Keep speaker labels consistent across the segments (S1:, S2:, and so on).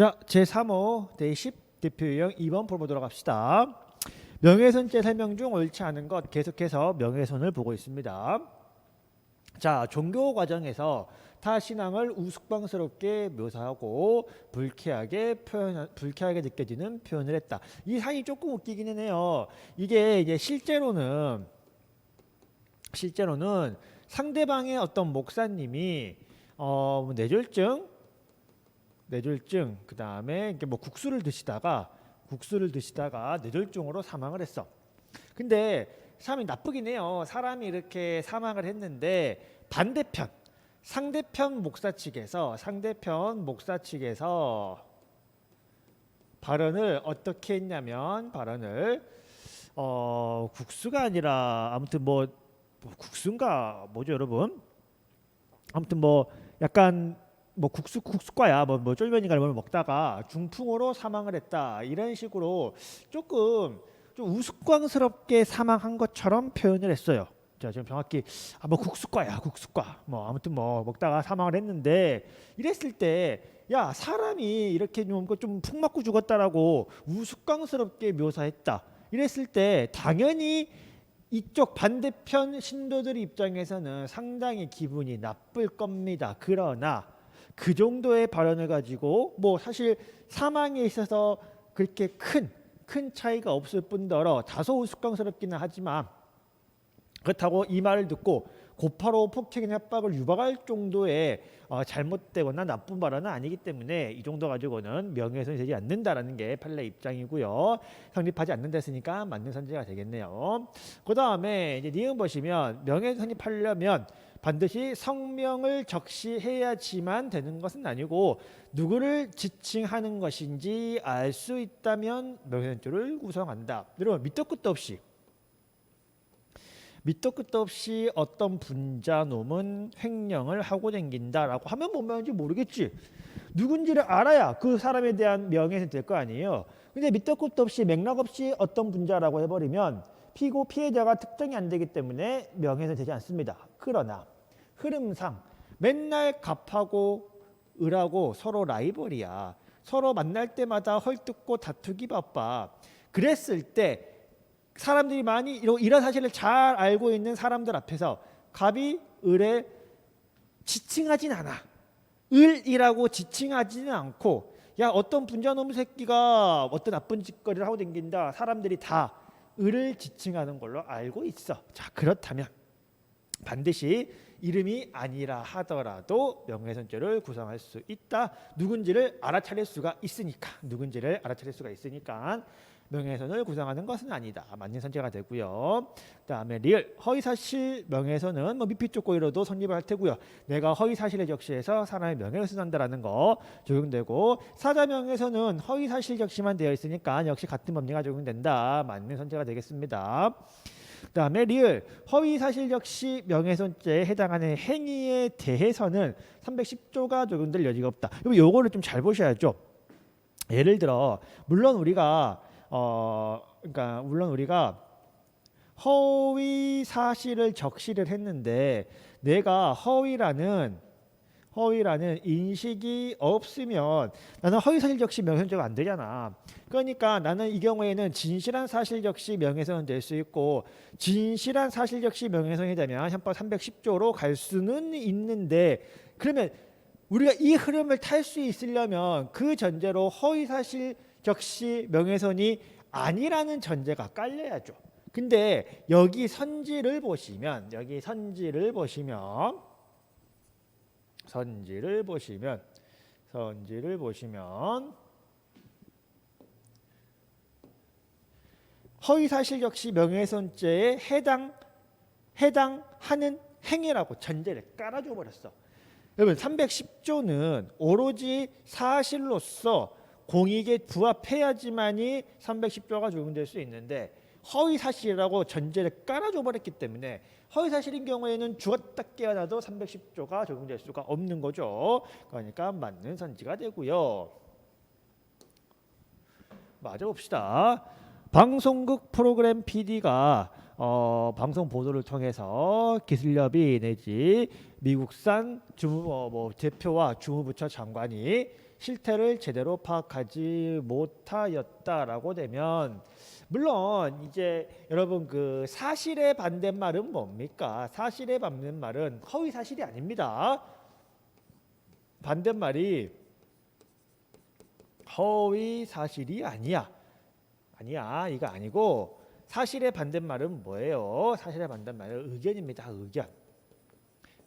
S1: 자, 제3호 대10 대표 유형 2번 풀어보도록 합시다. 명예훼손죄 설명 중 옳지 않은 것 계속해서 명예훼손을 보고 있습니다. 자, 종교 과정에서 타 신앙을 우스꽝스럽게 묘사하고 불쾌하게 표현 불쾌하게 느껴지는 표현을 했다. 이 사이 조금 웃기기는 해요. 이게 이제 실제로는 실제로는 상대방의 어떤 목사님이 어, 뭐 뇌졸중 뇌졸중 그 다음에 이게 뭐 국수를 드시다가 국수를 드시다가 뇌졸중으로 사망을 했어. 근데 사람이 나쁘긴 해요. 사람이 이렇게 사망을 했는데 반대편 상대편 목사 측에서 상대편 목사 측에서 발언을 어떻게 했냐면 발언을 어 국수가 아니라 아무튼 뭐, 뭐 국수인가 뭐죠 여러분 아무튼 뭐 약간 뭐 국수 국수과야 뭐, 뭐 쫄면인가 뭘 먹다가 중풍으로 사망을 했다 이런 식으로 조금 좀 우스꽝스럽게 사망한 것처럼 표현을 했어요. 자 지금 정확히 아 뭐 국수과야 국수과 뭐 아무튼 뭐 먹다가 사망을 했는데 이랬을 때 야 사람이 이렇게 좀좀푹 맞고 죽었다라고 우스꽝스럽게 묘사했다 이랬을 때 당연히 이쪽 반대편 신도들 입장에서는 상당히 기분이 나쁠 겁니다. 그러나 그 정도의 발언을 가지고 뭐 사실 사망에 있어서 그렇게 큰 큰 차이가 없을 뿐더러 다소 우스꽝스럽기는 하지만 그렇다고 이 말을 듣고 곧바로 폭행이나 협박을 유발할 정도의 어, 잘못되거나 나쁜 발언은 아니기 때문에 이 정도 가지고는 명예훼손이 되지 않는다라는 게 판례 입장이고요. 성립하지 않는다 했으니까 맞는 선제가 되겠네요. 그 다음에 이제 니은 보시면 명예훼손 성립하려면 반드시 성명을 적시해야지만 되는 것은 아니고 누구를 지칭하는 것인지 알 수 있다면 명예훼손죄를 구성한다. 여러분 밑도 끝도 없이 밑도 끝도 없이 어떤 분자놈은 횡령을 하고 댕긴다라고 하면 뭔 말인지 모르겠지. 누군지를 알아야 그 사람에 대한 명예훼손 될거 아니에요. 근데 밑도 끝도 없이 맥락 없이 어떤 분자라고 해버리면 피고 피해자가 특정이 안 되기 때문에 명예훼손 되지 않습니다. 그러나 흐름상 맨날 갑하고 을하고 서로 라이벌이야. 서로 만날 때마다 헐뜯고 다투기 바빠. 그랬을 때 사람들이 많이 이런 사실을 잘 알고 있는 사람들 앞에서 갑이 을에 지칭하진 않아. 을이라고 지칭하지는 않고 야 어떤 분자놈 새끼가 어떤 나쁜 짓거리를 하고 댕긴다. 사람들이 다 을을 지칭하는 걸로 알고 있어. 자 그렇다면 반드시 이름이 아니라 하더라도 명예훼손죄를 구성할 수 있다. 누군지를 알아차릴 수가 있으니까 누군지를 알아차릴 수가 있으니까 명예훼손을 구성하는 것은 아니다. 맞는 선제가 되고요. 그다음에 리을 허위사실 명예훼손은 뭐 미피 쪽고이로도 성립을 할 테고요. 내가 허위사실에 적시해서 사람의 명예훼손한다라는 거 적용되고 사자 명예훼손은 허위사실 적시만 되어 있으니까 역시 같은 법리가 적용된다. 맞는 선제가 되겠습니다. 그다음에 리을 허위 사실 역시 명예훼손죄에 해당하는 행위에 대해서는 310조가 적용될 여지가 없다. 그럼 요거를 좀 잘 보셔야죠. 예를 들어 물론 우리가 어 그러니까 물론 우리가 허위 사실을 적시를 했는데 내가 허위라는 허위라는 인식이 없으면 나는 허위 사실 적시 명예훼손죄가 안 되잖아. 그러니까 나는 이 경우에는 진실한 사실 적시 명예훼손은 될 수 있고 진실한 사실 적시 명예훼손이 되면 형법 310조로 갈 수는 있는데 그러면 우리가 이 흐름을 탈 수 있으려면 그 전제로 허위 사실 적시 명예훼손이 아니라는 전제가 깔려야죠. 근데 여기 선지를 보시면 여기 선지를 보시면 선지를 보시면 선지를 보시면 허위 사실 역시 명예훼손죄에 해당 해당하는 행위라고 전제를 깔아줘 버렸어. 여러분 310조는 오로지 사실로서 공익에 부합해야지만이 310조가 적용될 수 있는데 허위 사실이라고 전제를 깔아줘 버렸기 때문에 허위 사실인 경우에는 죽었다 깨어나도 310조가 적용될 수가 없는 거죠. 그러니까 맞는 선지가 되고요. 맞아 봅시다. 방송국 프로그램 PD가 어, 방송 보도를 통해서 기술협의 내지 미국산 주무 어, 뭐 대표와 주무부처 장관이 실태를 제대로 파악하지 못하였다라고 되면 물론 이제 여러분 그 사실의 반대말은 뭡니까? 사실의 반대말은 허위 사실이 아닙니다. 반대말이 허위 사실이 아니야. 아니야. 이거 아니고 사실의 반대말은 뭐예요? 사실의 반대말은 의견입니다. 의견.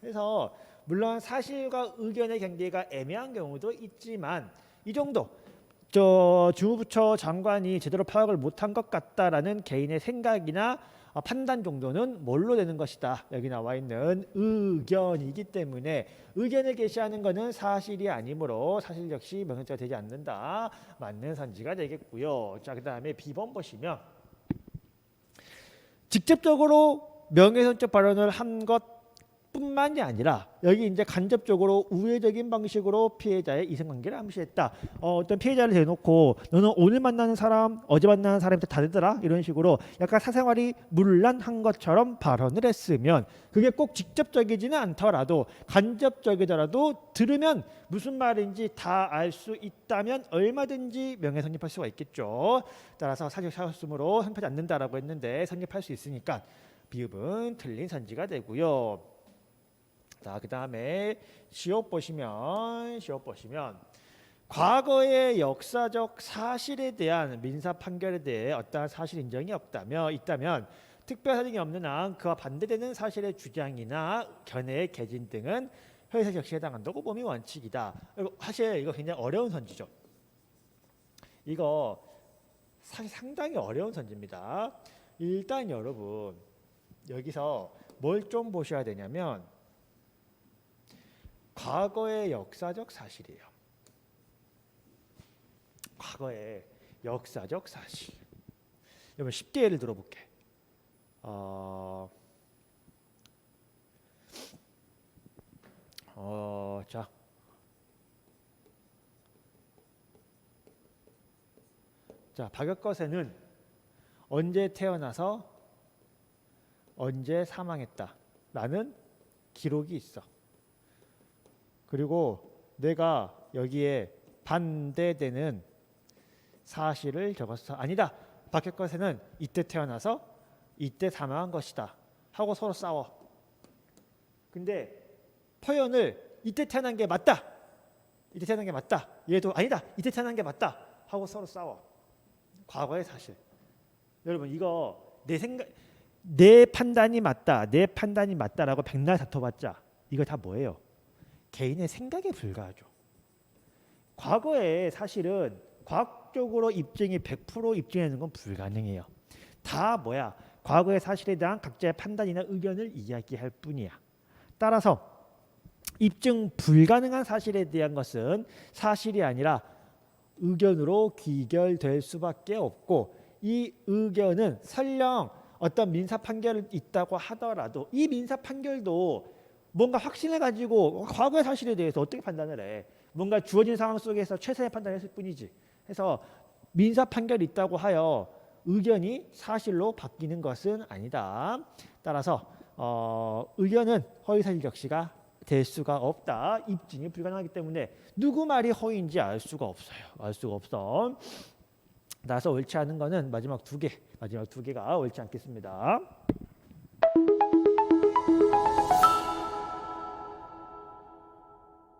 S1: 그래서 물론 사실과 의견의 경계가 애매한 경우도 있지만 이 정도 저 주무부처 장관이 제대로 파악을 못한 것 같다라는 개인의 생각이나 어, 판단 정도는 뭘로 되는 것이다. 여기 나와 있는 의견이기 때문에 의견을 게시하는 것은 사실이 아니므로 사실 역시 명령자가 되지 않는다. 맞는 선지가 되겠고요. 자, 그다음에 B번 보시면 직접적으로 명예훼손적 발언을 한것 뿐만이 아니라 여기 이제 간접적으로 우회적인 방식으로 피해자의 이성관계를 암시했다. 어, 어떤 피해자를 대놓고 너는 오늘 만나는 사람, 어제 만나는 사람한테 다르더라 이런 식으로 약간 사생활이 문란한 것처럼 발언을 했으면 그게 꼭 직접적이지는 않더라도 간접적이더라도 들으면 무슨 말인지 다 알 수 있다면 얼마든지 명예성립할 수가 있겠죠. 따라서 사실 사였으므로 성립하지 않는다라고 했는데 성립할 수 있으니까 비읍은 틀린 선지가 되고요. 자, 그 다음에 시옷 보시면 시옷 보시면 과거의 역사적 사실에 대한 민사 판결에 대해 어떠한 사실 인정이 없다면 있다면 특별 사정이 없는 한 그와 반대되는 사실의 주장이나 견해의 개진 등은 허위사 적시에 해당한다고 봄이 원칙이다. 사실 이거 굉장히 어려운 선지죠. 이거 사실 상당히 어려운 선지입니다. 일단 여러분 여기서 뭘 좀 보셔야 되냐면 과거의 역사적 사실이에요. 과거의 역사적 사실. 여러분 쉽게 예를 들어볼게. 어, 어, 자. 자, 박혁거세는 언제 태어나서 언제 사망했다라는 기록이 있어. 그리고 내가 여기에 반대되는 사실을 적어서 아니다. 박혁거세는 이때 태어나서 이때 사망한 것이다. 하고 서로 싸워. 근데 표현을 이때 태어난 게 맞다. 이때 태어난 게 맞다. 얘도 아니다. 이때 태어난 게 맞다. 하고 서로 싸워. 과거의 사실. 여러분 이거 내 생각 내 판단이 맞다. 내 판단이 맞다라고 백날 다퉈봤자 이거 다 뭐예요? 개인의 생각에 불과하죠. 과거에 사실은 과학적으로 입증이 100% 입증하는 건 불가능해요. 다 뭐야? 과거의 사실에 대한 각자의 판단이나 의견을 이야기할 뿐이야. 따라서 입증 불가능한 사실에 대한 것은 사실이 아니라 의견으로 귀결될 수밖에 없고 이 의견은 설령 어떤 민사 판결이 있다고 하더라도 이 민사 판결도 뭔가 확신을 가지고 과거의 사실에 대해서 어떻게 판단을 해? 뭔가 주어진 상황 속에서 최선의 판단을 했을 뿐이지. 해서 민사 판결이 있다고 하여 의견이 사실로 바뀌는 것은 아니다. 따라서 어, 의견은 허위사실 적시가 될 수가 없다. 입증이 불가능하기 때문에 누구 말이 허위인지 알 수가 없어요. 알 수가 없어. 따라서 옳지 않은 거는 마지막 두 개, 마지막 두 개가 옳지 않겠습니다.